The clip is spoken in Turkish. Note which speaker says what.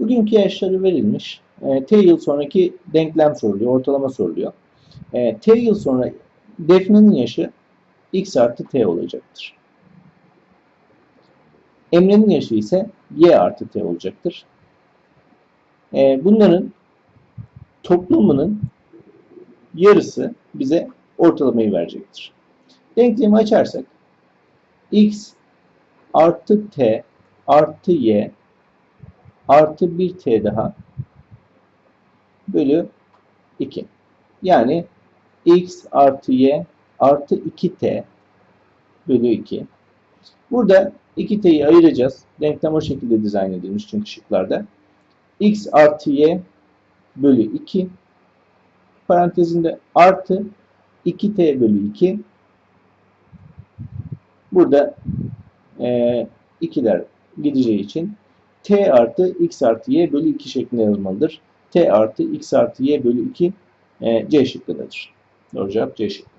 Speaker 1: Bugünkü yaşları verilmiş. E, T yıl sonraki denklem soruluyor, ortalama soruluyor. E, T yıl sonra Defne'nin yaşı x artı T olacaktır. Emre'nin yaşı ise y artı T olacaktır. E, bunların toplumunun yarısı bize ortalamayı verecektir. Denklemi açarsak x artı t artı y artı 1 t daha bölü 2. Yani x artı y artı 2t bölü 2. Burada 2t'yi ayıracağız. Denklem o şekilde dizayn edilmiş çünkü şıklarda. x artı y bölü 2 parantezinde artı 2t bölü 2 burada e, ikiler gideceği için t artı x artı y bölü 2 şeklinde yazılmalıdır. t artı x artı y bölü 2 e, C şıkkındadır. Doğru cevap C şıkkı.